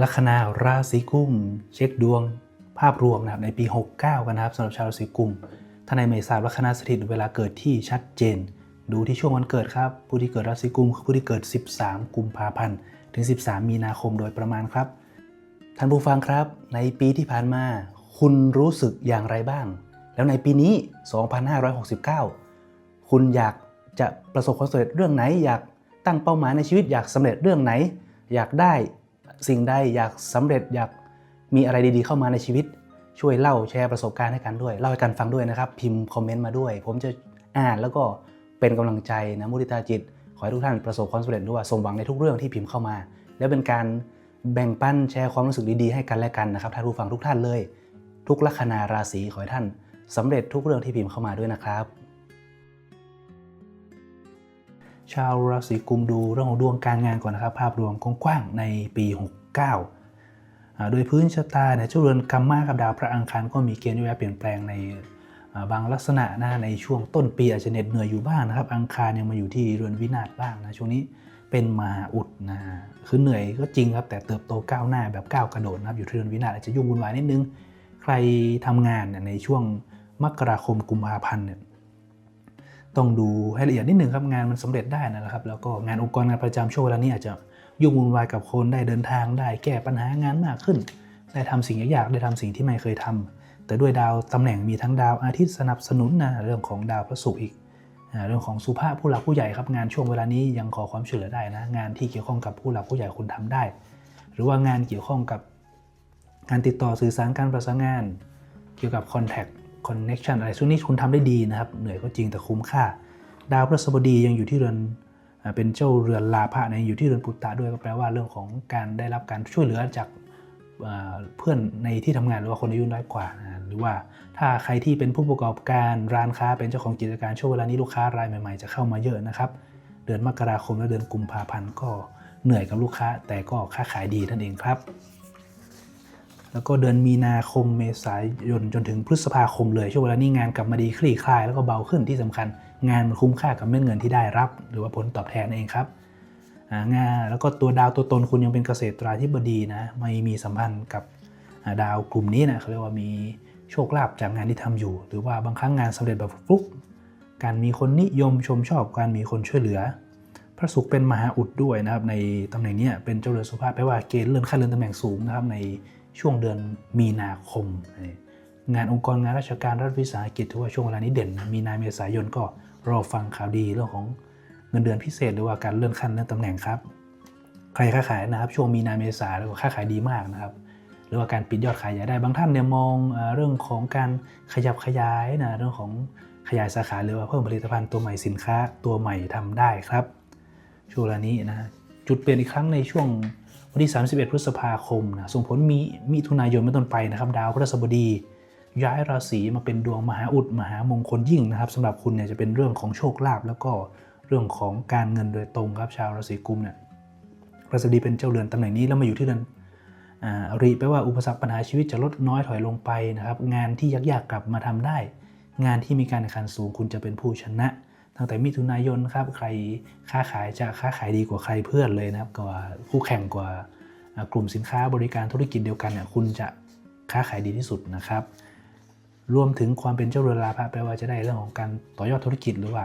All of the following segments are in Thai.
ลัคนาราศีกุมเช็คดวงภาพรวมนะครับในปี 69 กันนะครับสำหรับชาวราศีกุมท่านในไม่ทราลัคนาสถิตเวลาเกิดที่ชัดเจน ดูที่ช่วงวันเกิดครับ ผู้ที่เกิดราศีกุมคือผู้ที่เกิด 13 กุมภาพันธ์ถึง 13 มีนาคมโดยประมาณครับ ท่านผู้ฟังครับ ในปีที่ผ่านมา คุณรู้สึกอย่างไรบ้าง แล้วในปีนี้ 2569 คุณอยากจะประสบความสำเร็จเรื่องไหน อยากตั้งเป้าหมายในชีวิตอยากสำเร็จเรื่องไหน อยากได้ สิ่งใดอยากสำเร็จอยากมีอะไรดีๆเข้ามาในชีวิต ช่วยเล่าแชร์ประสบการณ์ให้กันด้วยเล่าให้กันฟังด้วยนะครับ พิมพ์คอมเมนต์มาด้วย ผมจะอ่านแล้วก็เป็นกำลังใจนะมุทิตาจิต ขอให้ทุกท่านประสบความสำเร็จด้วยสมหวังในทุกเรื่องที่พิมพ์เข้ามา และเป็นการแบ่งปันแชร์ความรู้สึกดีๆให้กันและกันนะครับท่านผู้ฟังทุกท่านเลย ทุกลัคนาราศีขอให้ท่านสำเร็จทุกเรื่องที่พิมพ์เข้ามาด้วยนะครับ ชาวราศีกุมดูเรื่องของดวงการงานก่อนนะครับ ภาพรวมกว้างๆในปี 69อ่าโดยพื้นชะตาเนี่ยเจ้าเรือนกัมมากับดาวพระอังคารก็มีเกณฑ์ที่จะเปลี่ยนแปลงในบางลักษณะนะในช่วงต้นปีอาจจะเหน็ดเหนื่อยอยู่บ้างนะครับ อังคารยังมาอยู่ที่เรือนวินาศบ้างนะช่วงนี้เป็นมหาอุดนะคือเหนื่อยก็จริงครับแต่เติบโตก้าวหน้าแบบก้าวกระโดดนะครับอยู่ที่เรือนวินาศอาจจะยุ่งวุ่นวายนิดนึง ใครทำงานเนี่ยในช่วงมกราคมกุมภาพันธ์เนี่ย ต้องดูให้ละเอียดนิดหนึ่งครับงานมันสำเร็จได้นะครับ แล้วก็งานองค์กรงานประจำช่วงเวลานี้อาจจะยุ่งวุ่นวายกับคนได้เดินทางได้แก้ปัญหางานมากขึ้น ได้ทำสิ่งยากๆได้ทำสิ่งที่ไม่เคยทำแต่ด้วยดาวตำแหน่งมีทั้งดาวอาทิตย์สนับสนุนนะเรื่องของดาวพระศุกร์อีกเรื่องของสุภาพผู้หลักผู้ใหญ่ครับงานช่วงเวลานี้ยังขอความช่วยเหลือได้นะงานที่เกี่ยวข้องกับผู้หลักผู้ใหญ่คุณทำได้ หรือว่างานเกี่ยวข้องกับการติดต่อสื่อสารการประสานงาน เกี่ยวกับ Contact Connection อะไรช่วงนี้คุณทำได้ดีนะครับ เหนื่อยก็จริงแต่คุ้มค่า ดาวพฤหัสบดียังอยู่ที่เรือนเป็นเจ้าเรือนลาภะนะอยู่ที่เรือนปุตตะด้วยก็แปลว่าเรื่องของการได้รับการช่วยเหลือจากเพื่อนในที่ทำงานหรือว่าคนอายุน้อยกว่านะหรือว่าถ้าใครที่เป็นผู้ประกอบการร้านค้าเป็นเจ้าของกิจการช่วงเวลานี้ลูกค้ารายใหม่ๆ จะเข้ามาเยอะนะครับ เดือนมกราคมและเดือนกุมภาพันธ์ก็เหนื่อยกับลูกค้าแต่ก็ค้าขายดีนั่นเองครับ แล้วก็เดือนมีนาคมเมษายนจนถึงพฤษภาคมเลยช่วงเวลานี้งานกลับมาดีคลี่คลาย แล้วก็เบาขึ้นที่สำคัญ งานมันคุ้มค่ากับเม็ดเงินที่ได้รับ หรือว่าผลตอบแทนเองครับงานแล้วก็ตัวดาวตัวตนคุณยังเป็นเกษตราธิบดีนะไม่มีสัมพันธ์กับดาวกลุ่มนี้นะเขาเรียกว่ามีโชคลาภจากงานที่ทำอยู่ หรือว่าบางครั้งงานสำเร็จแบบฟลุกการมีคนนิยมชมชอบการมีคนช่วยเหลือ พระศุกร์เป็นมหาอุดด้วยนะครับในตำแหน่งนี้เป็นเจ้าเรือนสุภาพแปลว่าเกณฑ์เลื่อนขั้นเลื่อนตำแหน่งสูงนะครับใน ช่วงเดือนมีนาคม งานองค์กรงานราชการรัฐวิสาหกิจถือว่าช่วงเวลานี้เด่น มีนาเมษายนก็รอฟังข่าวดีเรื่องของเงินเดือนพิเศษหรือว่าการเลื่อนขั้นเลื่อนตำแหน่งครับ ใครค้าขายนะครับ ช่วงมีนาเมษาแล้วก็ค้าขายดีมากนะครับหรือว่าการปิดยอดขายใหญ่ได้บางท่านเนี่ยมองเอ่อเรื่องของการขยับขยายนะเรื่องของขยายสาขาหรือว่าเพิ่มผลิตภัณฑ์ตัวใหม่สินค้าตัวใหม่ทำได้ครับ ช่วงเวลานี้นะจุดเปลี่ยนอีกครั้งในช่วง วันที่ 31 พฤษภาคมนะส่งผลมีมิถุนายนเป็นต้นไปนะครับ ดาวพฤหัสบดี ย้ายราศีมาเป็นดวงมหาอุดมหามงคลยิ่งนะครับสำหรับคุณเนี่ยจะเป็นเรื่องของโชคลาภแล้วก็เรื่องของการเงินโดยตรงครับชาวราศีกุมเนี่ยพฤหัสบดีเป็นเจ้าเรือนตำแหน่งนี้แล้วมาอยู่ที่เรือนอรีแปลว่าอุปสรรคปัญหาชีวิตจะลดน้อยถอยลงไปนะครับ งานที่ยากๆกลับมาทำได้ งานที่มีการแข่งขันสูงคุณจะเป็นผู้ชนะ ตั้งแต่มิถุนายนครับใครค้าขายจะค้าขายดีกว่าใครเพื่อนเลยนะครับกว่าคู่แข่งกว่ากลุ่มสินค้าบริการธุรกิจเดียวกันเนี่ยคุณจะค้าขายดีที่สุดนะครับ รวมถึงความเป็นเจ้าเรือนลาภะแปลว่าจะได้เรื่องของการต่อยอดธุรกิจหรือว่า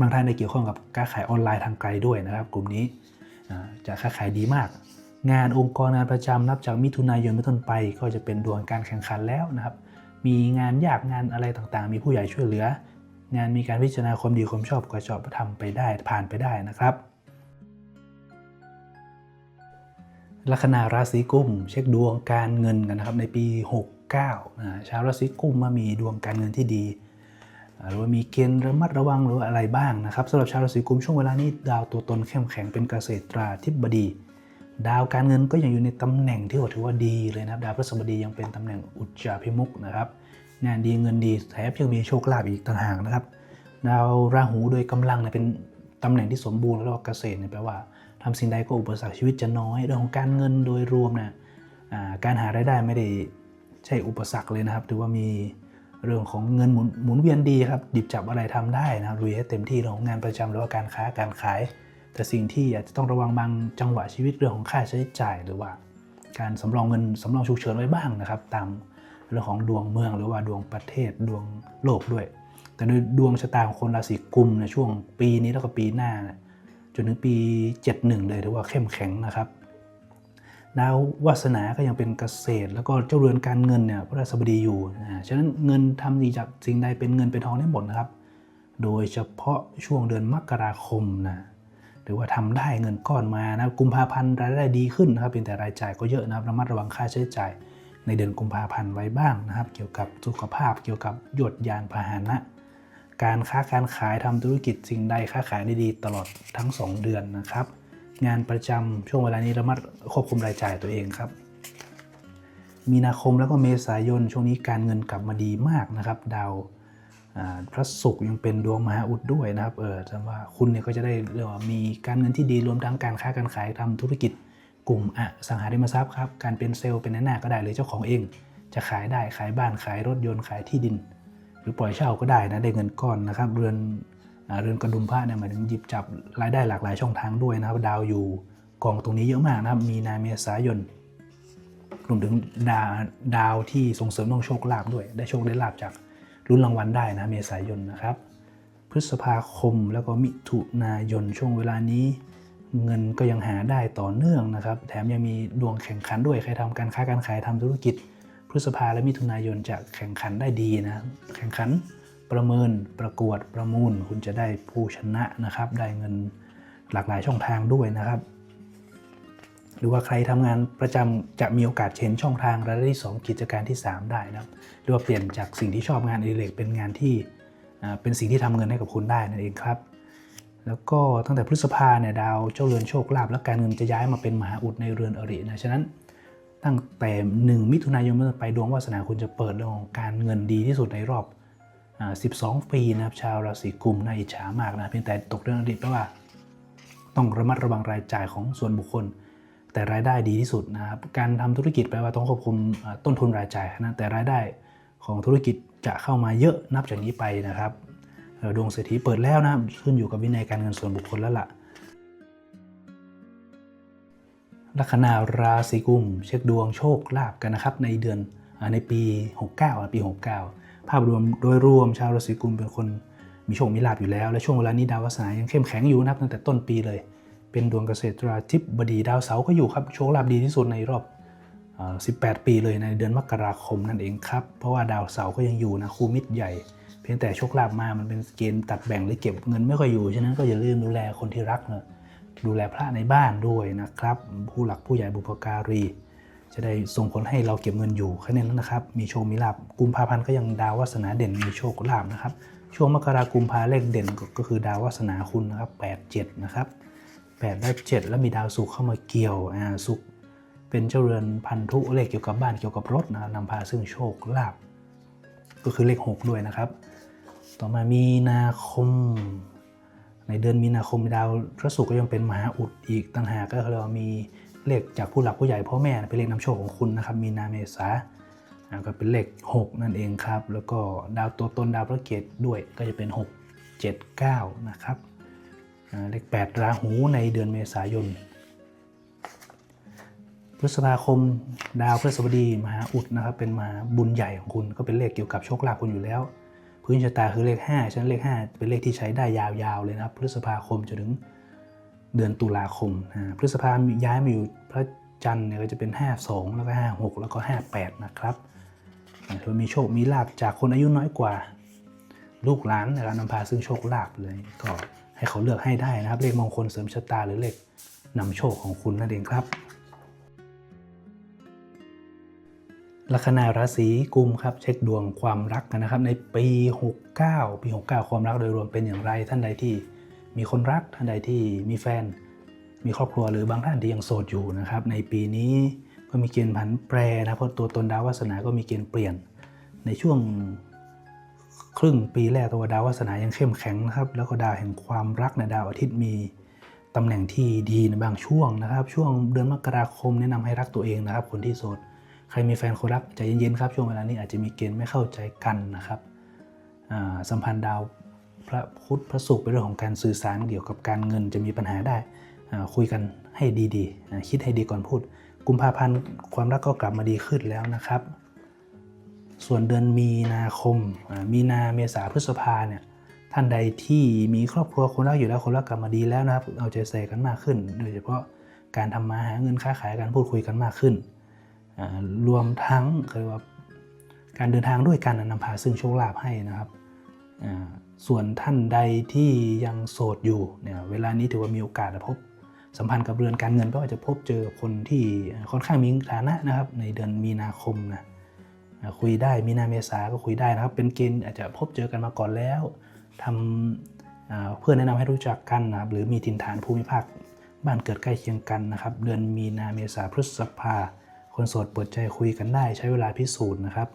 บางท่านได้เกี่ยวข้องกับการขายออนไลน์ทางไกลด้วยนะครับ กลุ่มนี้จะค้าขายดีมาก งานองค์กรงานประจำนับจากมิถุนายนเป็นต้นไป ก็จะเป็นดวงการแข่งขันแล้วนะครับ มีงานยากงานอะไรต่างๆ มีผู้ใหญ่ช่วยเหลือ งานมีการพิจารณาความดีความชอบก็ชอบทำไปได้ผ่านไปได้นะครับลัคนาราศีกุมเช็คดวงการเงินกันนะครับในปี 69นะชาวราศีกุมมามีดวงการเงินที่ดีหรือว่ามีเกณฑ์ระมัดระวังหรืออะไรบ้างนะครับสำหรับชาวราศีกุมช่วงเวลานี้ดาวตัวตนเข้มแข็งเป็นเกษตราธิบดี ดาวการเงินก็ยังอยู่ในตำแหน่งที่ถือว่าดีเลยนะครับดาวพฤหัสบดียังเป็นตำแหน่งอุจจาพิมุกนะครับ งานดีเงินดีแถมยังมีโชคลาภอีกต่างหากนะครับดาวราหูโดยกำลังเนี่ยเป็นตำแหน่งที่สมบูรณ์แล้วก็เกษตรเนี่ยแปลว่าทำสิ่งใดก็อุปสรรคชีวิตจะน้อยเรื่องของการเงินโดยรวมนะอ่าการหารายได้ไม่ได้ใช่อุปสรรคเลยนะครับถือว่ามีเรื่องของเงินหมุนหมุนเวียนดีครับหยิบจับอะไรทำได้นะรับลุยให้เต็มที่เรื่องของงานประจำหรือว่าการค้าการขาย แต่สิ่งที่อาจจะต้องระวังบางจังหวะชีวิตเรื่องของค่าใช้จ่ายหรือว่า การสำรองเงินสำรองฉุกเฉินไว้บ้างนะครับ ตาม เรื่องของดวงเมืองหรือว่าดวงประเทศดวงโลกด้วย แต่ในดวงชะตาของคนราศีกุมในช่วงปีนี้แล้วก็ปีหน้า จนถึงปี 71 เลยถือว่าเข้มแข็งนะครับดาววาสนาก็ยังเป็นเกษตร แล้วก็เจ้าเรือนการเงินเนี่ยพระราชบดีอยู่นะฉะนั้นเงินทำดีจากสิ่งใดเป็นเงินเป็นทองได้หมดนะครับ โดยเฉพาะช่วงเดือนมกราคมนะหรือว่าทำได้เงินก้อนมานะกุมภาพันธ์รายได้ดีขึ้นนะครับเป็นแต่รายจ่ายก็เยอะนะครับระมัดระวังค่าใช้จ่าย ในเดือนกุมภาพันธ์ไว้บ้างนะครับ เกี่ยวกับสุขภาพเกี่ยวกับหยดยานพาหนะ การค้าการขายทำธุรกิจสิ่งใดค้าขายได้ดีตลอดทั้ง 2 เดือนนะครับ งานประจำช่วงเวลานี้ระมัดควบคุมรายจ่ายตัวเองครับ มีนาคมแล้วก็เมษายนช่วงนี้การเงินกลับมาดีมากนะครับ ดาวพระศุกร์ยังเป็นดวงมหาอุดด้วยนะครับ เออแสดงว่าคุณเนี่ยก็จะได้เรียกว่ามีการเงินที่ดีรวมทั้งการค้าการขายทำธุรกิจ กลุ่มอสังหาริมทรัพย์ครับการเป็นเซลล์เป็นหน้าก็ได้เลยเจ้าของเอง จะขายได้ขายบ้านขายรถยนต์ขายที่ดิน หรือปล่อยเช่าก็ได้นะได้เงินก้อนนะครับ เรือนเรือนกระดุมพระเนี่ยหมายถึงหยิบจับรายได้หลากหลายช่องทางด้วยนะครับ ดาวอยู่กองตรงนี้เยอะมากนะครับ มีนาเมษายนรวมถึงดาวดาวที่ส่งเสริมเรื่องโชคลาภด้วย ได้โชคได้ลาภจากรุ่นรางวัลได้นะเมษายนนะครับ พฤษภาคมแล้วก็มิถุนายนช่วงเวลานี้ เงินก็ยังหาได้ต่อเนื่องนะครับ แถมยังมีดวงแข่งขันด้วย ใครทำการค้าการขายทำธุรกิจ พฤษภาและมิถุนายนจะแข่งขันได้ดีนะ แข่งขันประเมินประกวดประมูล คุณจะได้ผู้ชนะนะครับ ได้เงินหลากหลายช่องทางด้วยนะครับ หรือว่าใครทำงานประจำจะมีโอกาสเห็นช่องทางรายได้ที่ 2 กิจการที่ 3 ได้นะครับ หรือว่าเปลี่ยนจากสิ่งที่ชอบงานอดิเรกเป็นงานที่เป็นสิ่งที่ทำเงินให้กับคุณได้นั่นเองครับ แล้วก็ตั้งแต่พฤษภาเนี่ยดาวเจ้าเรือนโชคลาภและการเงินจะย้ายมาเป็นมหาอุดในเรือนอรินะฉะนั้นตั้งแต่ 1 มิถุนายนเป็นต้นไปดวงวาสนาคุณจะเปิดเรื่องของการเงินดีที่สุดในรอบอ12 ปีนะครับชาวราศีกุมน่าอิจฉามากนะเพียงแต่ตกเรื่องอดีตเพราะว่า ต้องระมัดระวังรายจ่ายของส่วนบุคคล แต่รายได้ดีที่สุดนะครับการทำธุรกิจแปลว่าต้องควบคุมต้นทุนรายจ่ายนะแต่รายได้ของธุรกิจจะเข้ามาเยอะนับจากนี้ไปนะครับ ดวงเศรษฐีเปิดแล้วนะขึ้นอยู่กับวินัยการเงินส่วนบุคคลแล้วล่ะลัคนาราศีกุม เช็คดวงโชคลาภกันนะครับ ในเดือนในปี 69 ปี 69 ภาพรวมโดยรวมชาวราศีกุมเป็นคนมีโชคมีลาภอยู่แล้ว และช่วงเวลานี้ดาววาสนายังเข้มแข็งอยู่นะครับตั้งแต่ต้นปีเลย เป็นดวงเกษตราธิบดีดาวเสาร์ก็อยู่ครับโชคลาภดีที่สุดในรอบอ18 ปีเลยในเดือนมกราคมนั่นเองครับเพราะว่าดาวเสาร์ก็ยังอยู่นะคู่มิตรใหญ่ เพียงแต่โชคลาภมามันเป็นเกณฑ์ตัดแบ่งหรือเก็บเงินไม่ค่อยอยู่ฉะนั้นก็อย่าลืมดูแลคนที่รักนะดูแลพระในบ้านด้วยนะครับ ผู้หลักผู้ใหญ่บุพการี จะได้ส่งผลให้เราเก็บเงินอยู่แค่นั้นนะครับ มีโชคมีลาบกุมภาพันธ์ก็ยังดาววาสนาเด่นมีโชคลาภนะครับ ช่วงมกรากุมภาเลขเด่นก็คือดาววาสนาคุณนะครับ8 7นะครับ8ได้7แล้วมีดาวศุกร์เข้ามาเกี่ยวอ่าศุกร์เป็นเจ้าเรือนพันธุเลขเกี่ยวกับบ้านเกี่ยวกับรถนะนำพาซึ่งโชคลาภก็คือเลข 6 ด้วยนะครับ ต่อมามีนาคม ในเดือนมีนาคมดาวพระศุกร์ก็ยังเป็นมหาอุดอีกต่างหากก็คือเรามีเลขจากผู้หลักผู้ใหญ่พ่อแม่เป็นเลขนำโชคของคุณนะครับ มีนาเมษาก็เป็นเลข 6 นั่นเองครับ แล้วก็ดาวตัวตนดาวพระเกตด้วยก็จะเป็น 6 7 9 นะครับเลข 8 ราหูในเดือนเมษายน พฤษภาคมดาวพฤหัสบดีมหาอุดนะครับ เป็นมหาบุญใหญ่ของคุณก็เป็นเลขเกี่ยวกับโชคลาภคุณอยู่แล้ว พื้นชะตาคือเลข5ฉะนั้นเลข 5 เป็นเลขที่ใช้ได้ยาวๆเลยนะครับ พฤษภาคมจนถึงเดือนตุลาคมอ่าพฤษภาย้ายมาอยู่พระจันทร์เนี่ยก็จะเป็น 52 แล้วก็ 56 แล้วก็ 58 นะครับถือว่ามีโชคมีลาบจากคนอายุน้อยกว่า ลูกหลานนะครับนำพาซึ่งโชคลาภเลยก็ให้เขาเลือกให้ได้นะครับ เลขมงคลเสริมชะตาหรือเลขนำโชคของคุณนั่นเองครับ ลัคนาราศีกุมครับเช็คดวงความรักกันนะครับ ในปี 69 ปี 69 ความรักโดยรวมเป็นอย่างไร ท่านใดที่มีคนรักท่านใดที่มีแฟน มีครอบครัวหรือบางท่านที่ยังโสดอยู่นะครับ ในปีนี้ก็มีเกณฑ์ผันแปรนะเพราะตัวตนดาววาสนาก็มีเกณฑ์เปลี่ยน ในช่วงครึ่งปีแรกตัวดาววาสนายังเข้มแข็งนะครับ แล้วก็ดาวแห่งความรักในดาวอาทิตย์มีตำแหน่งที่ดีในบางช่วงนะครับ ช่วงเดือนมกราคมแนะนำให้รักตัวเองนะครับ คนที่โสด ใครมีแฟนคนรักใจเย็นๆครับช่วงเวลานี้อาจจะมีเกณฑ์ไม่เข้าใจกันนะครับสัมพันธ์ดาวพระพุธพระศุกร์เป็นเรื่องของการสื่อสารเกี่ยวกับการเงินจะมีปัญหาได้คุยกันให้ดีๆ คิดให้ดีก่อนพูด กุมภาพันธ์ความรักก็กลับมาดีขึ้นแล้วนะครับ ส่วนเดือนมีนาคม มีนาเมษาพฤษภาเนี่ยท่านใดที่มีครอบครัวคนรักอยู่แล้วคนรักกลับมาดีแล้วนะครับ เอาใจใส่กันมากขึ้น โดยเฉพาะการทำมาหาเงินค้าขายการพูดคุยกันมากขึ้น รวมทั้งเคยว่าการเดินทางด้วยกันนำพาซึ่งโชคลาภให้นะครับ ส่วนท่านใดที่ยังโสดอยู่เนี่ยเวลานี้ถือว่ามีโอกาสพบ สัมพันธ์กับเรือนการเงินก็อาจจะพบเจอคนที่ค่อนข้างมีฐานะนะครับ ในเดือนมีนาคมนะคุยได้มีนาเมษาก็คุยได้นะครับ เป็นเกณฑ์อาจจะพบเจอกันมาก่อนแล้วทำอ่าเพื่อแนะนำให้รู้จักกันนะครับหรือมีถิ่นฐานภูมิภาคบ้านเกิดใกล้เคียงกันนะครับ เดือนมีนาเมษาพฤษภา คนโสดเปิดใจคุยกันได้ใช้เวลาพิสูจน์นะครับ